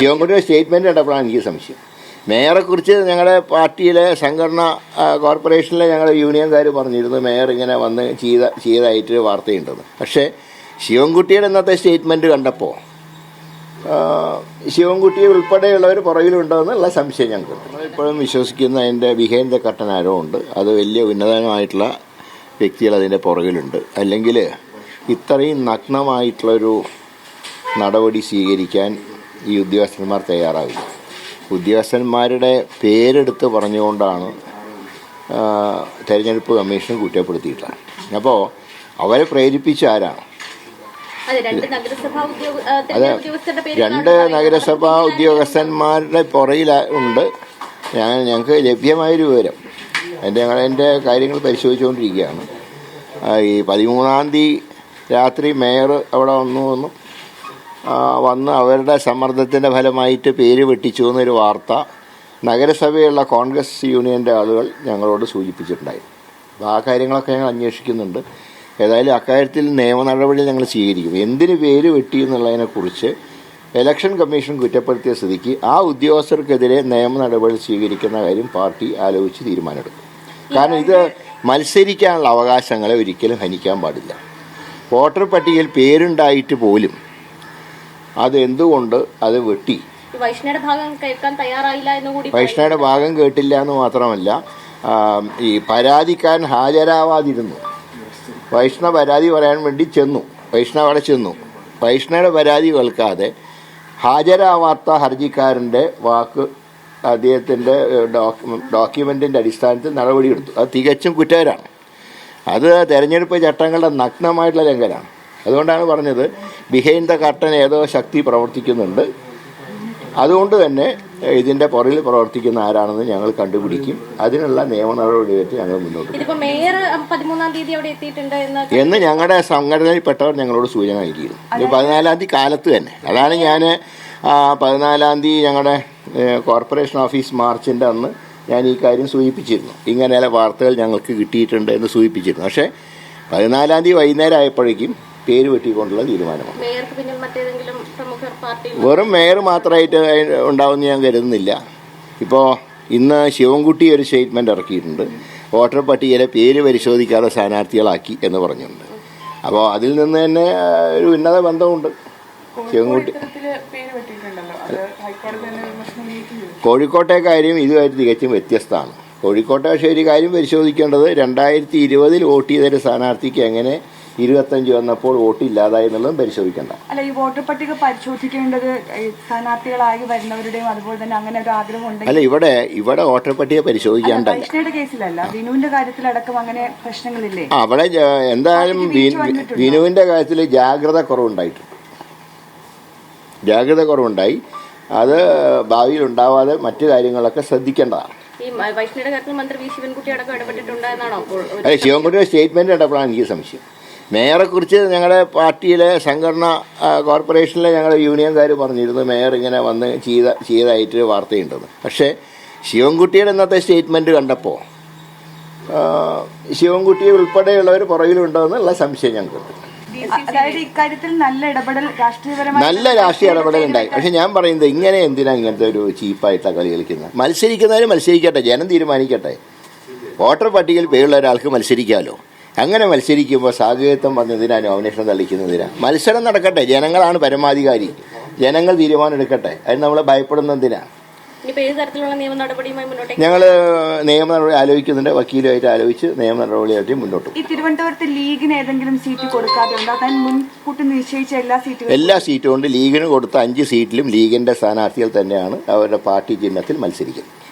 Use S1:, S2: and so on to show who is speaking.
S1: ശിവൻകുട്ടിയുടെ statement കണ്ടപ്പോഴാണ് എനിക്ക് സംശയം. മേയറെക്കുറിച്ച് ഞങ്ങളുടെ പാർട്ടിയിലെ സംഘടന കോർപ്പറേഷനിലെ ഞങ്ങളുടെ യൂണിയൻകാർ പറഞ്ഞിരുന്നു മേയർ ഇങ്ങനെ വന്ന് ചെയ്ത ചെയ്തതായിട്ട് വാർത്തയുണ്ടെന്ന്. പക്ഷേ ശിവൻകുട്ടിയുടെ ഇന്നത്തെ സ്റ്റേറ്റ്മെന്റ് കണ്ടപ്പോൾ ശിവൻകുട്ടി ഉൾപ്പെടെയുള്ളവർ പുറകിലുണ്ടോ എന്നുള്ള സംശയം ഞങ്ങൾക്ക്. ഇപ്പോഴും വിശ്വസിക്കുന്ന അതിന്റെ ബിഹൈൻഡ് ദ കട്ടൻ ആരോ ഉണ്ട്. അത് വലിയ ഉന്നതമായിട്ടുള്ള വ്യക്തികൾ അതിന്റെ പുറകിലുണ്ട്. അല്ലെങ്കിൽ ഇത്രയും നഗ്നമായിട്ടുള്ളൊരു നടപടി സ്വീകരിക്കാൻ ഈ ഉദ്യോഗസ്ഥന്മാർ തയ്യാറാവില്ല. ഉദ്യോഗസ്ഥന്മാരുടെ പേരെടുത്ത് പറഞ്ഞുകൊണ്ടാണ് തെരഞ്ഞെടുപ്പ് കമ്മീഷൻ കുറ്റപ്പെടുത്തിയിട്ടുള്ളത്. അപ്പോൾ അവരെ പ്രേരിപ്പിച്ച ആരാണ്?
S2: അതെ രണ്ട് നഗരസഭാ
S1: ഉദ്യോഗസ്ഥന്മാരുടെ പുറയില ഉണ്ട്. ഞാൻ ഞങ്ങൾക്ക് ലഭ്യമായൊരു വിവരം. എന്റെ ഞങ്ങൾ എന്റെ കാര്യങ്ങൾ പരിശോധിച്ചുകൊണ്ടിരിക്കുകയാണ്. ഈ പതിമൂന്നാം തീയതി രാത്രി മേയർ അവിടെ വന്നു വന്നു വന്ന് അവരുടെ സമ്മർദ്ദത്തിന്റെ ഫലമായിട്ട് പേര് വെട്ടിച്ചു എന്നൊരു വാർത്ത നഗരസഭയുള്ള കോൺഗ്രസ് യൂണിയന്റെ ആളുകൾ ഞങ്ങളോട് സൂചിപ്പിച്ചിട്ടുണ്ടായിരുന്നു അപ്പോൾ ആ കാര്യങ്ങളൊക്കെ ഞങ്ങൾ അന്വേഷിക്കുന്നുണ്ട്. ഏതായാലും അക്കാര്യത്തിൽ നിയമ നടപടി ഞങ്ങൾ സ്വീകരിക്കും. എന്തിന് പേര് വെട്ടി എന്നുള്ളതിനെക്കുറിച്ച് ഇലക്ഷൻ കമ്മീഷൻ കുറ്റപ്പെടുത്തിയ സ്ഥിതിക്ക് ആ ഉദ്യോഗസ്ഥർക്കെതിരെ നിയമ നടപടി സ്വീകരിക്കുന്ന കാര്യം പാർട്ടി ആലോചിച്ച് തീരുമാനമെടുക്കും. കാരണം ഇത് മത്സരിക്കാനുള്ള അവകാശങ്ങളെ ഒരിക്കലും ഹനിക്കാൻ പാടില്ല. വോട്ടർ പട്ടികയിൽ പേരുണ്ടായിട്ട് പോലും അത് എന്തുകൊണ്ട് അത് വെട്ടി?
S2: വൈഷ്ണയുടെ ഭാഗം കേൾക്കാൻ തയ്യാറായില്ല എന്ന് കൂടി
S1: വൈഷ്ണയുടെ ഭാഗം കേട്ടില്ല എന്ന് മാത്രമല്ല ഈ പരാതിക്കാരൻ ഹാജരാവാതിരുന്നു. വൈഷ്ണ പരാതി പറയാൻ വേണ്ടി ചെന്നു. വൈഷ്ണവ അവിടെ ചെന്നു. വൈഷ്ണയുടെ പരാതി കേൾക്കാതെ ഹാജരാവാത്ത ഹർജിക്കാരന്റെ വാക്ക് അദ്ദേഹത്തിന്റെ ഡോക്യുമെന്റിന്റെ അടിസ്ഥാനത്തിൽ നടപടിയെടുത്തു. അത് തികച്ചും കുറ്റകരമാണ്. അത് തെരഞ്ഞെടുപ്പ് ചട്ടങ്ങളുടെ നഗ്നമായിട്ടുള്ള ലംഘനമാണ് അതുകൊണ്ടാണ് പറഞ്ഞത് ബിഹൈൻഡ് ദ കർട്ടൻ ഏതോ ശക്തി പ്രവർത്തിക്കുന്നുണ്ട്. അതുകൊണ്ട് തന്നെ ഇതിന്റെ പുറകിൽ പ്രവർത്തിക്കുന്ന ആരാണെന്ന് ഞങ്ങൾ കണ്ടുപിടിക്കും. അതിനുള്ള നിയമ നടപടിയായിട്ട് ഞങ്ങൾ മുന്നോട്ട് പോകും.
S2: എന്ന്
S1: ഞങ്ങളുടെ സംഘടനയിൽപ്പെട്ടവർ ഞങ്ങളോട് സൂചന നൽകിയിരുന്നു. ഇത് പതിനാലാം തീയതി കാലത്ത് തന്നെ. അതാണ് ഞാൻ പതിനാലാം തീയതി ഞങ്ങളുടെ കോർപ്പറേഷൻ ഓഫീസ് മാർച്ചിന്റെ അന്ന് ഞാൻ ഈ കാര്യം സൂചിപ്പിച്ചിരുന്നു. ഇങ്ങനെയുള്ള വാർത്തകൾ ഞങ്ങൾക്ക് കിട്ടിയിട്ടുണ്ട് എന്ന് സൂചിപ്പിച്ചിരുന്നു. പക്ഷേ പതിനാലാം തീയതി വൈകുന്നേരം ആയപ്പോഴേക്കും പേര് വെട്ടിക്കൊണ്ടുള്ള തീരുമാനമാണ്. വെറും മേയർ മാത്രമായിട്ട് ഉണ്ടാവുമെന്ന് ഞാൻ കരുതുന്നില്ല. ഇപ്പോൾ ഇന്ന് ശിവൻകുട്ടി ഒരു സ്റ്റേറ്റ്മെന്റ് ഇറക്കിയിട്ടുണ്ട്. വോട്ടർ പട്ടികയിലെ പേര് പരിശോധിക്കാതെ സ്ഥാനാർത്ഥികളാക്കി എന്ന് പറഞ്ഞിട്ടുണ്ട്. അപ്പോൾ അതിൽ നിന്ന് തന്നെ ഒരു ഉന്നത ബന്ധമുണ്ട്. ശിവൻകുട്ടി കോഴിക്കോട്ടെ കാര്യം ഇതുമായിട്ട് തികച്ചും വ്യത്യസ്തമാണ്. കോഴിക്കോട്ടെ പക്ഷേ ഒരു കാര്യം പരിശോധിക്കേണ്ടത് രണ്ടായിരത്തി ഇരുപതിൽ വോട്ട് ചെയ്തൊരു സ്ഥാനാർത്ഥിക്ക് എങ്ങനെ ഇരുപത്തഞ്ച് വന്നപ്പോൾ വോട്ട് ഇല്ലാതായി എന്നുള്ളതും പരിശോധിക്കേണ്ട.
S3: അല്ല ഈ വോട്ടർ പട്ടിക പരിശോധിക്കേണ്ടത് സ്ഥാനാർത്ഥികളായി വരുന്നവരുടെയും അതുപോലെ തന്നെ അങ്ങനെ ഒരു ആഗ്രഹം ഉണ്ടെങ്കിൽ
S1: അല്ല ഇവിടെ ഇവിടെ വോട്ടർ പട്ടിക
S3: പരിശോധിക്കേണ്ട കേസിലല്ല. വിനുവിന്റെ കാര്യത്തിലടക്കം അങ്ങനെ പ്രശ്നങ്ങളില്ലേ?
S1: അവിടെ എന്തായാലും വിനുവിന്റെ കാര്യത്തിൽ ജാഗ്രത കുറവുണ്ടായിട്ടുണ്ട്. ജാഗ്രത കുറവുണ്ടായി. അത് ഭാവിയിൽ ഉണ്ടാവാതെ മറ്റു കാര്യങ്ങളൊക്കെ ശ്രദ്ധിക്കേണ്ടതാണ്.
S2: ഈ വൈഷ്ണയുടെ കാര്യത്തിൽ മന്ത്രി വി ശിവൻകുട്ടി അടക്കം ഇടപെട്ടിട്ടുണ്ട് എന്നാണോ അപ്പോൾ
S1: അതെ ശിവൻകുട്ടിയുടെ സ്റ്റേറ്റ്മെന്റ് കണ്ടപ്പോഴാണ് എനിക്ക് സംശയം. മേയറെക്കുറിച്ച് ഞങ്ങളുടെ പാർട്ടിയിലെ സംഘടന കോർപ്പറേഷനിലെ ഞങ്ങളുടെ യൂണിയൻകാർ പറഞ്ഞിരുന്നു മേയർ ഇങ്ങനെ വന്ന് ചെയ്ത ചെയ്തതായിട്ട് വാർത്തയുണ്ടെന്ന്. പക്ഷേ ശിവൻകുട്ടിയുടെ ഇന്നത്തെ സ്റ്റേറ്റ്മെന്റ് കണ്ടപ്പോൾ ശിവൻകുട്ടി ഉൾപ്പെടെയുള്ളവർ പുറകിലുണ്ടോ എന്നുള്ള സംശയം ഞങ്ങൾക്കുണ്ട്.
S3: അതായത് ഇക്കാര്യത്തിൽ നല്ല ഇടപെടൽ രാഷ്ട്രീയപരമായി
S1: നല്ല രാഷ്ട്രീയ ഇടപെടലുണ്ടായി. പക്ഷെ ഞാൻ പറയുന്നത് ഇങ്ങനെ എന്തിനാ ഇങ്ങനത്തെ ഒരു ചീപ്പായിട്ടാണ് കളി കളിക്കുന്നത്? മത്സരിക്കുന്നവർ മത്സരിക്കട്ടെ ജനം തീരുമാനിക്കട്ടെ. വോട്ടർ പട്ടികയിൽ പേരുള്ള ഒരാൾക്ക് മത്സരിക്കാമല്ലോ അങ്ങനെ മത്സരിക്കുമ്പോൾ സാധ്യതത്വം വന്നതിനാണ് നോമിനേഷൻ തള്ളിക്കുന്നതിനാ മത്സരം നടക്കട്ടെ ജനങ്ങളാണ് പരമാധികാരി. ജനങ്ങൾ തീരുമാനം എടുക്കട്ടെ അതിന് നമ്മൾ ഭയപ്പെടുന്നതിനാ ഞങ്ങൾ നിയമ നടപടി ആലോചിക്കുന്നുണ്ട് വക്കീലുമായിട്ട് ആലോചിച്ച് നിയമ നടപടിയായിട്ട് മുന്നോട്ട്
S3: ഈ തിരുവനന്തപുരത്ത് ലീഗിന് ഏതെങ്കിലും സീറ്റ് കൊടുക്കാതെ നിശ്ചയിച്ച എല്ലാ സീറ്റുകളും
S1: എല്ലാ സീറ്റും കൊണ്ട് ലീഗിന് കൊടുത്ത അഞ്ച് സീറ്റിലും ലീഗിന്റെ സ്ഥാനാർത്ഥികൾ തന്നെയാണ് അവരുടെ പാർട്ടി ചിഹ്നത്തിൽ മത്സരിക്കുന്നത്.